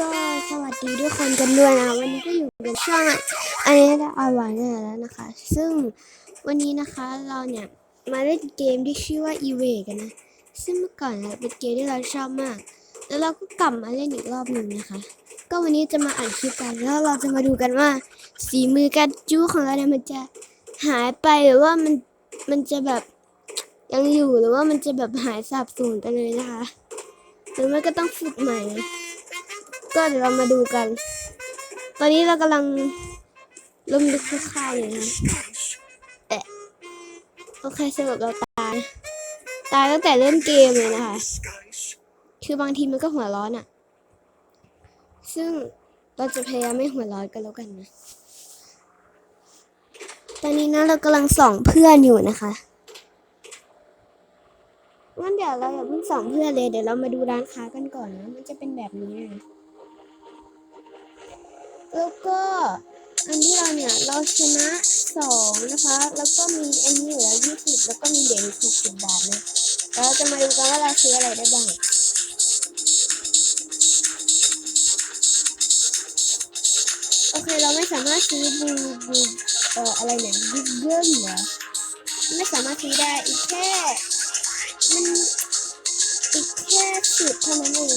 ก็สวัสดีทุกคนกันด้วยนะ วันนี้ก็อยู่กับช่องอันนี้ได้อาวานแล้วนะคะ ซึ่งวันนี้นะคะเราเนี่ยมาเล่นเกมที่ชื่อว่า e v a กันนะ ซึ่งเมื่อก่อนนะเป็นเกมที่เราชอบมาก แล้วเราก็กลับมาเล่นอีกรอบหนึ่งนะคะ ก็วันนี้จะมาอ่านคลิปกันแล้วเราจะมาดูกันว่า สีมือการจู้ของเราเนี่ยมันจะหายไปหรือว่ามันมันจะแบบยังอยู่หรือว่ามันจะแบบหายสาบสูญไปเลยนะคะ หรือไม่ก็ต้องฝึกใหม่ ก็เดี๋ยวเรามาดูกัน ตอนนี้เรากำลังล้มลุกคลุกคลานอยู่นะเอะโอเคสรุปเราตาย ตายตั้งแต่เล่นเกมเลยนะคะ คือบางทีมันก็หัวร้อนอะ่ะซึ่งเราจะพยายามไม่หัวร้อนกันแล้วกันนะ ตอนนี้นะเรากำลังส่องเพื่อนอยู่นะคะงั้นเดี๋ยวเราอย่าเพิ่งส่องเพื่อนเลย เดี๋ยวเรามาดูร้านค้ากันก่อนนะ มันจะเป็นแบบนี้นะ แล้วก็อันที่เราเนี่ยเราชนะสองนะคะ แล้วก็มีอันนี้เหลือยี่สิบแล้วก็มีเหรียญหกสิบบาทนะแล้วเราจะมาดูกันว่าเราซื้ออะไรได้บ้างโอเคเราไม่สามารถซื้อบูบูเอ่ออะไรเนี่ยบูเกิลเหรอไม่สามารถซื้อได้อีกแค่มันอีกแค่สิบเท่านั้นเอง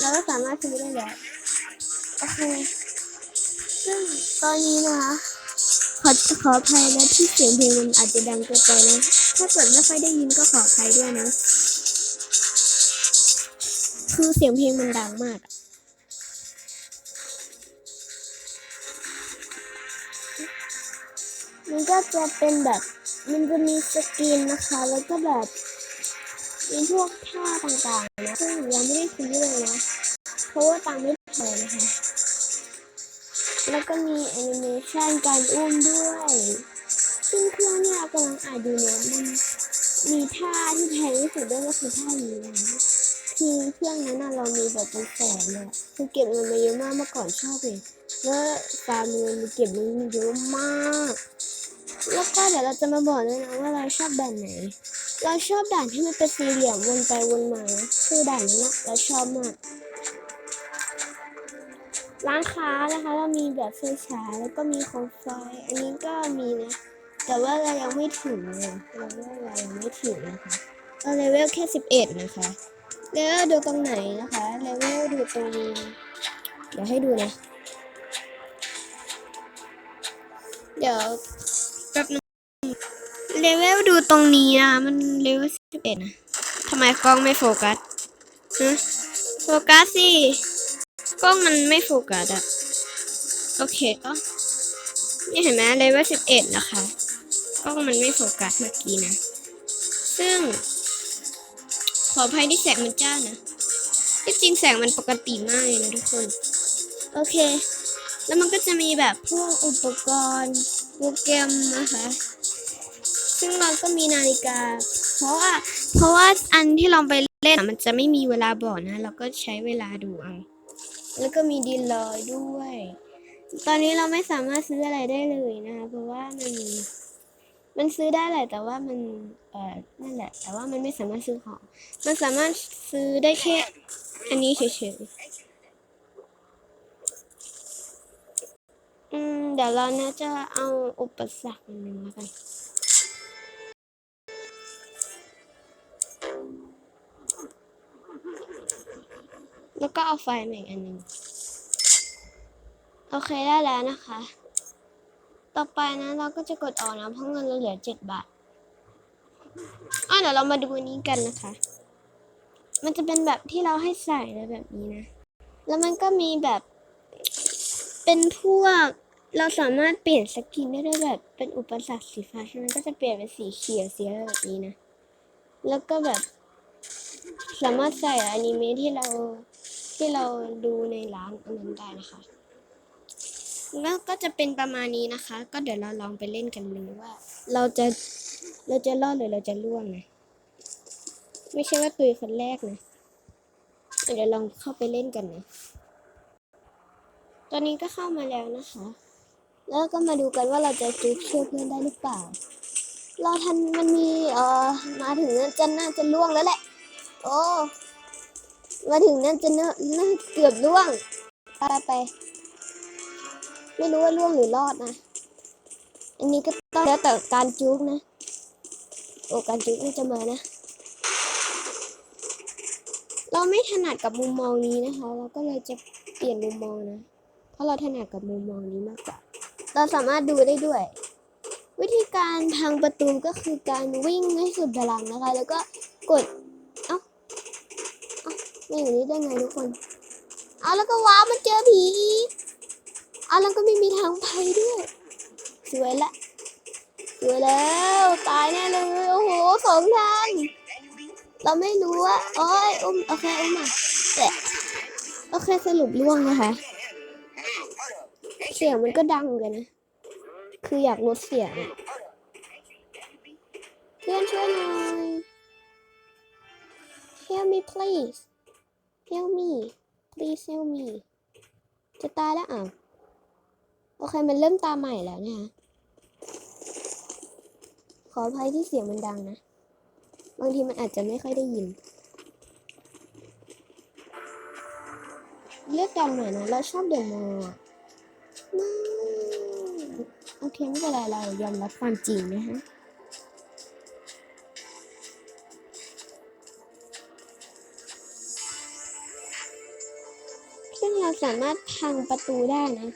เราก็สามารถซื้อได้แล้วโอเค ซึ่งตอนนี้นะคะ ขอขออภัยนะที่เสียงเพลงมันอาจจะดังเกินไปนะ ถ้าเกิดไม่ค่อยได้ยินก็ขออภัยด้วยนะ คือเสียงเพลงมันดังมากอะมันก็จะเป็นแบบ มันจะมีสกินนะคะ แล้วก็แบบมีพวกท่าต่างๆนะซึ่งยังไม่ได้ซื้อเลยนะ เพราะว่าตังค์ไม่พอนะคะ แล้วก็มีแอนิเมชันการอุ้มด้วย ซึ่งเครื่องที่เรากำลังอ่านอยู่เนี่ยมันมีท่าที่แพงที่สุดด้วยก็คือท่านี้นะคะคือเครื่องนั้นน่ะเรามีแบบเป็นแสนเลยอะคือเก็บเงินมาเยอะมากเมื่อก่อนชอบเลยแล้วฟามเงินเก็บเงินมาเยอะมากแล้วก็เดี๋ยวเราจะมาบอกด้วยนะว่าเราชอบด่านไหน เราชอบด่านที่มันเป็นสี่เหลี่ยมวนไปวนมา คือด่านนั้นะเราชอบมาก ร้านค้านะคะ เรามีแบบไฟฉายแล้วก็มีโคมไฟ อันนี้ก็มีนะ แต่ว่าเรายังไม่ถึงเลยเราว่าเรายังไม่ถึงนะคะเราเลเวลแค่สิบเอ็ดนะคะเลเวลดูตรงไหนนะคะเลเวลดูตรงนี้เดี๋ยวให้ดูนะ เดี๋ยวแป๊บนึงเลเวลดูตรงนี้นะมันเลเวลสิบเอ็ดนะทำไมกล้องไม่โฟกัสฮะโฟกัสสิ กล้องมันไม่โฟกัสอะโอเคก็นี่เห็นไหมเลเวลสิบเอ็ดนะคะกล้องมันไม่โฟกัสเมื่อกี้นะ ซึ่ง ขออภัยที่แสงมันจ้านะที่จริงแสงมันปกติมากเลยนะทุกคน โอเค แล้วมันก็จะมีแบบพวกอุปกรณ์โปรแกรมนะคะ ซึ่งเราก็มีนาฬิกา เพราะว่าเพราะว่าอันที่เราไปเล่นมันจะไม่มีเวลาบอกนะ เราก็ใช้เวลาดูเอา แล้วก็มีดีลอยด้วย ตอนนี้เราไม่สามารถซื้ออะไรได้เลยนะคะเพราะว่ามันมันซื้อได้แหละแต่ว่ามันเอ่อนั่นแหละ แต่ว่ามันไม่สามารถซื้อของ มันสามารถซื้อได้แค่อันนี้เฉยๆอืมเดี๋ยวเราน่าจะเอาอุปสรรคหนึ่งแล้วกัน แล้วก็เอาไฟมาอีกอันหนึ่งโอเคได้แล้วนะคะ ต่อไปนะเราก็จะกดออกนะเพราะเงินเราเหลือเจ็ดบาทอะเดี๋ยวเรามาดูนี้กันนะคะ มันจะเป็นแบบที่เราให้ใส่เลยแบบนี้นะ แล้วมันก็มีแบบ เป็นพวกเราสามารถเปลี่ยนสกินได้ด้วยแบบเป็นอุปสรรคสีฟ้าใช่ไหมก็จะเปลี่ยนเป็นสีเขียวสีอะไรแบบนี้นะ แล้วก็แบบสามารถใส่อนิเมะที่เรา ที่เราดูในร้านอันนั้นได้นะคะแล้วก็จะเป็นประมาณนี้นะคะ ก็เดี๋ยวเราลองไปเล่นกันเลยว่า เราจะเราจะรอดหรือเราจะล่วงนะไม่ใช่ว่าตุยคนแรกนะเดี๋ยวลองเข้าไปเล่นกันนะตอนนี้ก็เข้ามาแล้วนะคะ แล้วก็มาดูกันว่าเราจะจุกช่วยเพื่อนได้หรือเปล่า เราทันมันมีเอ่อมาถึงจะน่าจะล่วงแล้วแหละ โอ้ มาถึงนั่นจะเนอะเนอเกือบล่วงตาไป ไม่รู้ว่าล่วงหรือรอดนะ อันนี้ก็ต้องแล้วแต่การจุกนะ โอ้การจุกน่าจะมานะ เราไม่ถนัดกับมุมมองนี้นะคะ เราก็เลยจะเปลี่ยนมุมมองนะ เพราะเราถนัดกับมุมมองนี้มากกว่า เราสามารถดูได้ด้วย วิธีการทางประตูก็คือการวิ่งให้สุดพลังนะคะ แล้วก็กด เอ้าไม่อย่างนี้ได้ไงทุกคน เอาแล้วก็ว้ามันเจอผีเอาแล้วก็ไม่มีทางไปด้วย สวยละ สวยแล้ว ตายแน่เลย โอ้โหสองทางเราไม่รู้ว่าโอ้ยอุ้มโอเคอุ้มมาแต่โอเคสรุปล่วงนะคะ เสียงมันก็ดังเลยนะ คืออยากลดเสียงเพื่อนช่วยหน่อย help me please help me please help me จะตายแล้วอะโอเคมันเริ่มตาใหม่แล้วเนี่ยขออภัยที่เสียงมันดังนะ บางทีมันอาจจะไม่ค่อยได้ยิน เลือกดังหน่อยนะ เราชอบเดอะมอลล์โอเคไม่เป็นไรเรายอมรับความจริงนะฮะ ซึ่งเราสามารถพังประตูได้นะ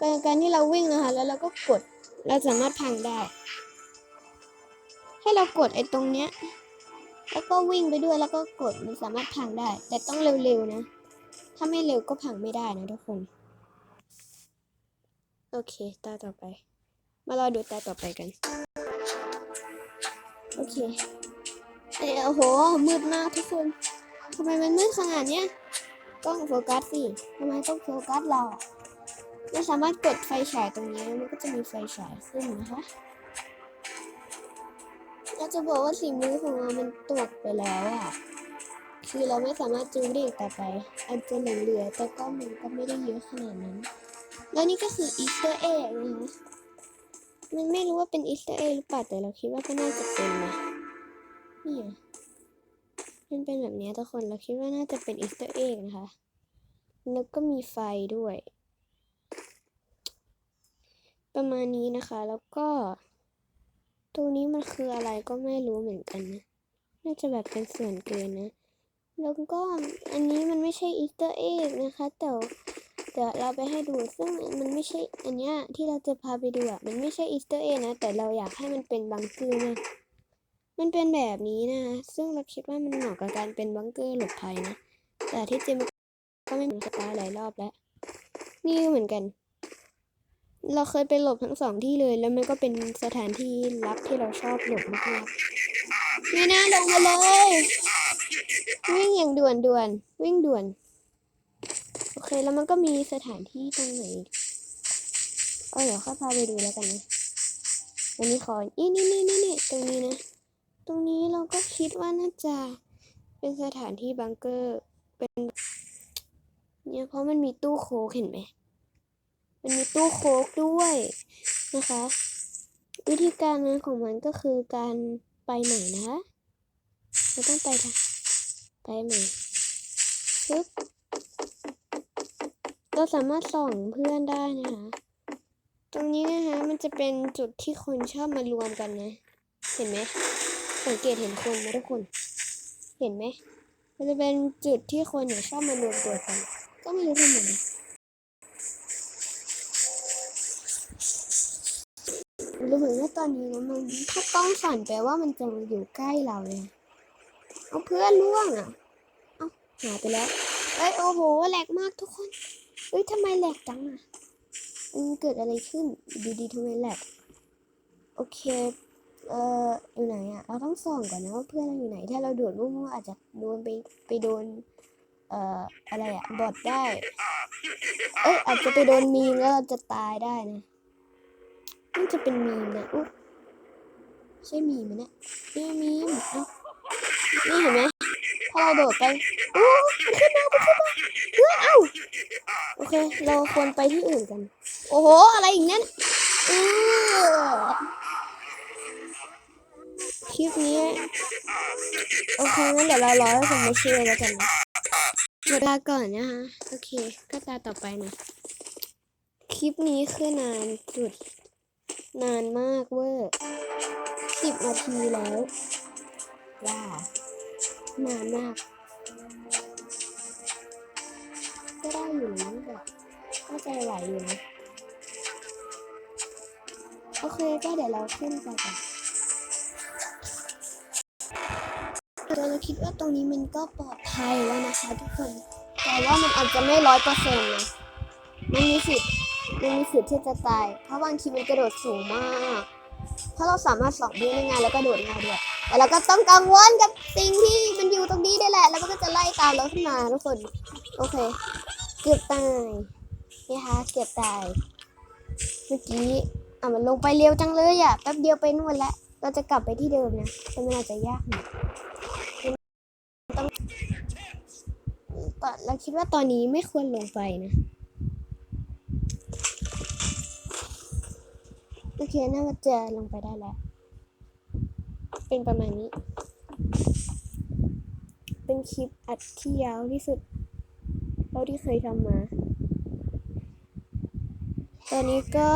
การการที่เราวิ่งนะคะแล้วเราก็กดเราสามารถพังได้ ให้เรากดไอ้ตรงเนี้ยแล้วก็วิ่งไปด้วยแล้วก็กดมันสามารถพังได้ แต่ต้องเร็วๆนะ ถ้าไม่เร็วก็พังไม่ได้นะทุกคน โอเค ตาต่อไป มารอดูตาต่อไปกัน โอเคเอ้ยโอ้โหมืดมากทุกคนทำไมมันมืดขนาดเนี้ย กล้องโฟกัสสิทำไมต้องโฟกัสเราอเราสามารถกดไฟฉายตรงนี้แล้วมันก็จะมีไฟฉายขึ้นนะคะเราจะบอกว่าสีมือของเรามันตกไปแล้วอะคือเราไม่สามารถจูงได้อีกต่อไปอาจจะเหลือแต่ก็มันก็ไม่ได้เยอะขนาดนั้น แล้วนี่ก็คืออีสเตอร์เอ็กนะคะมันไม่รู้ว่าเป็นอีสเตอร์เอ็กหรือเปล่าแต่เราคิดว่าก็น่าจะเป็นนะนี่ มันเป็นแบบนี้ทุกคนเราคิดว่าน่าจะเป็นอีสเตอร์เอ็กนะคะ แล้วก็มีไฟด้วย ประมาณนี้นะคะ แล้วก็ตรงนี้มันคืออะไรก็ไม่รู้เหมือนกันนะ น่าจะแบบเป็นส่วนเกินนะ แล้วก็อันนี้มันไม่ใช่อีสเตอร์เอ็กนะคะ แต่เดี๋ยวเราไปให้ดูซึ่งมันไม่ใช่อันเนี้ยที่เราจะพาไปดูอะมันไม่ใช่อีสเตอร์เอ็กนะ แต่เราอยากให้มันเป็นบังเกอร์นะ มันเป็นแบบนี้นะ ซึ่งเราคิดว่ามันเหมาะกับการเป็นบังเกอร์หลบภัยนะ แต่ที่จริงมันก็ไม่เหมือนสตาร์หลายรอบแล้ว นี่เหมือนกัน เราเคยไปหลบทั้งสองที่เลย แล้วมันก็เป็นสถานที่ลับที่เราชอบหลบมากๆนี่นะลงมาเลย วิ่งอย่างด่วนด่วนวิ่งด่วน โอเค แล้วมันก็มีสถานที่ตรงไหนอีกเออเดี๋ยวข้าพาไปดูแล้วกันนะวันนี้ขออีนี่นี่นี่นี่ตรงนี้นะ ตรงนี้เราก็คิดว่าน่าจะเป็นสถานที่บังเกอร์เป็น เนี่ยเพราะมันมีตู้โค้กเห็นไหมมันมีตู้โค้กด้วยนะคะ วิธีการนั้นของมันก็คือการไปใหม่นะคะเราต้องไปทางไปใหม่ปึ๊บเราสามารถส่องเพื่อนได้นะคะ ตรงนี้นะคะมันจะเป็นจุดที่คนชอบมารวมกันนะ เห็นไหม สังเกตเห็นคนไหมทุกคน เห็นไหม มันจะเป็นจุดที่คนเนี่ยชอบมารวมตัวกัน ก็ไม่รู้ทำไมรู้เหมือนว่าตอนนี้นะมันถ้ากล้องสั่นแปลว่ามันจะมาอยู่ใกล้เราเลย เอาเพื่อนล่วงอะ เอาหายไปแล้ว เอ้ยโอ้โหแหลกมากทุกคนเอ้ยทำไมแหลกจังอะมันเกิดอะไรขึ้นดูดีๆทำไมแหลก โอเค เอออยู่ไหนอะเราต้องส่องก่อนนะว่าเพื่อนเราอยู่ไหน ถ้าเราโดดมั่วๆอาจจะโดนไปไปโดน เอ่ออะไรอะบอดได้ เอ้ยอาจจะไปโดนมีมแล้วเราจะตายได้นะน่าจะเป็นมีมนะอุ๊ยใช่มีมไหมเนี่ยม่มีมอ้านี่เห็นไหมพอเราโดดไปโอ้มันขึ้นมามันขึ้นมาเพื่อนเอ้าโอเค เราควรไปที่อื่นกัน โอ้โห อะไรอีกนั่นเออ คลิปนี้ โอเคงั้นเดี๋ยวเรารอให้คนมาช่วยแล้วกันนะหมดเวลาก่อนนะคะ โอเค ก็ตาต่อไปนะคลิปนี้คือนานสุด นานมากเวอร์สิบนาทีแล้วว้าวนานมาก ก็ได้อยู่นะแบบก็ใจไหวอยู่นะ โอเคก็เดี๋ยวเราขึ้นไปกัน เราคิดว่าตรงนี้มันก็ปลอดภัยแล้วนะคะทุกคน แต่ว่ามันอาจจะไม่ร้อยเปอร์เซ็นต์นะมันมีสิทธิ์มันมีสิทธิ์ที่จะตาย เพราะบางทีมันกระโดดสูงมาก เพราะเราสามารถสองวิ่งได้ง่ายแล้วก็โดดง่ายด้วย แต่เราก็ต้องกังวลกับสิ่งที่มันอยู่ตรงนี้ได้แหละ แล้วมันก็จะไล่ตามเราขึ้นมาทุกคน โอเค เกือบตายนี่ค่ะเกือบตาย เมื่อกี้อะมันลงไปเร็วจังเลยอะ แป๊บเดียวไปนู่นแล้ว เราจะกลับไปที่เดิมนะแต่มันอาจจะยากหน่อย เราคิดว่าตอนนี้ไม่ควรลงไปนะ โอเคน่าจะลงไปได้แล้ว เป็นประมาณนี้ เป็นคลิปอัดที่ยาวที่สุดเท่าที่เคยทำมา ตอนนี้ก็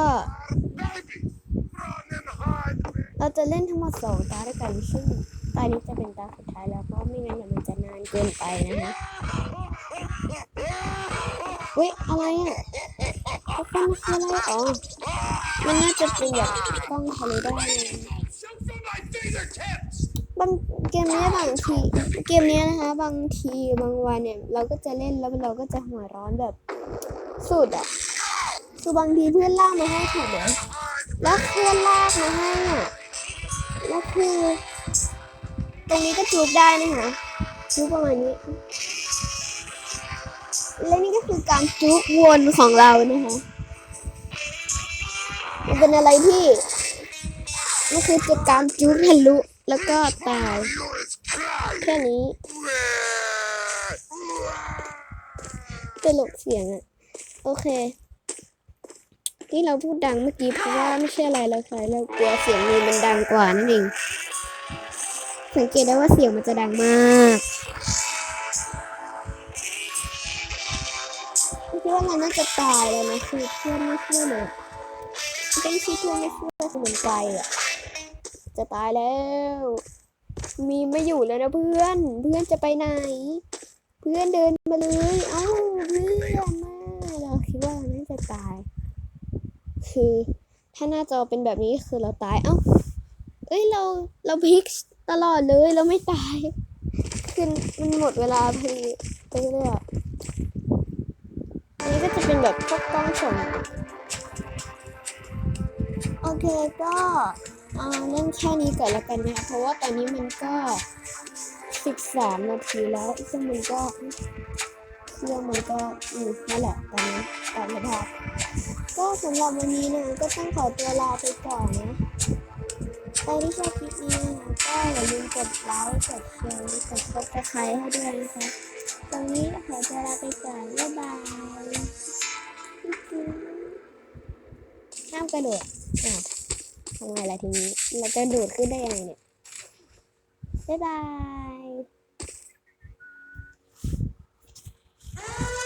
เราจะเล่นทั้งหมดสองตาด้วยกันซึ่งตานี้จะเป็นตาสุดท้ายแล้วเพราะไม่งั้นเดี๋ยวมันจะนานเกินไปนะคะ เว้ยอะไรอะทุกคนคือะไรอ๋อมันน่าจะเป็นแบบกล้องทะเลได้เลยบางเกมเนี้ยบางทีเกมเนี้ยนะคะ บางทีบางวันเนี่ย เราก็จะเล่นแล้วเราก็จะหัวร้อนแบบสุดอะคือบางทีเพื่อนลากมาให้ถูกไหมแล้วเพื่อนลากมาให้อะแล้วคือ ตรงนี้ก็จูบได้นะคะจูบประมาณนี้ และนี่ก็คือการจูบวนของเรานะคะมันเป็นอะไรที่มันคือจะการจูบทะลุแล้วก็ตาย แค่นี้ตลกเสียงอะโอเค ที่เราพูดดังเมื่อกี้เพราะว่าไม่ใช่อะไรเราค่เรากลัวเสียงมีมันดังกว่านั่นเองสังเกตได้ว่าเสียงมันจะดังมาก คิดว่ามันน่าจะตายแล้วนะคือเพื่อนไม่ช่วยเลยเป็นที่เพื่อนไม่ช่วยสมุนไพรอะจะตายแล้ว มีไม่อยู่แล้วนะเพื่อน เพื่อนจะไปไหน เพื่อนเดินมาเลยเอ้าเพื่อนมาเราคิดว่าเราน่าจะตาย คือถ้าหน้าจอเป็นแบบนี้คือเราตายเอ้าเอ้ยเราเราพลิกตลอดเลยเราไม่ตาย คือมันหมดเวลาพอดีไปเรื่อย นี้ก็จะเป็นแบบพวกกล้องส่งโอเคก็อ่าเล่นแค่นี้ก่อนล้วกันนะคะเพราะว่าตอนนี้มันก็สิบสามนาทีแล้วซึ่งมันก็เครื่องมันก็อืมนั่นแหละตอนนี้ตามสภาพก็สำหรับวันนี้นะก็ต้องขอตัวลาไปก่อนนะใครที่ชอบคลิปนี้นะก็อย่าลืมกดไลค์กดแชร์กดซับสไครต์ให้ด้วยนะคะ ตรงนี้ขอตัวลาไปก่อนบ๊ายบายห้ามกระโดดทำไงล่ะทีนี้เราจะโดดขึ้นได้ยังไงเนี่ย บ๊ายบาย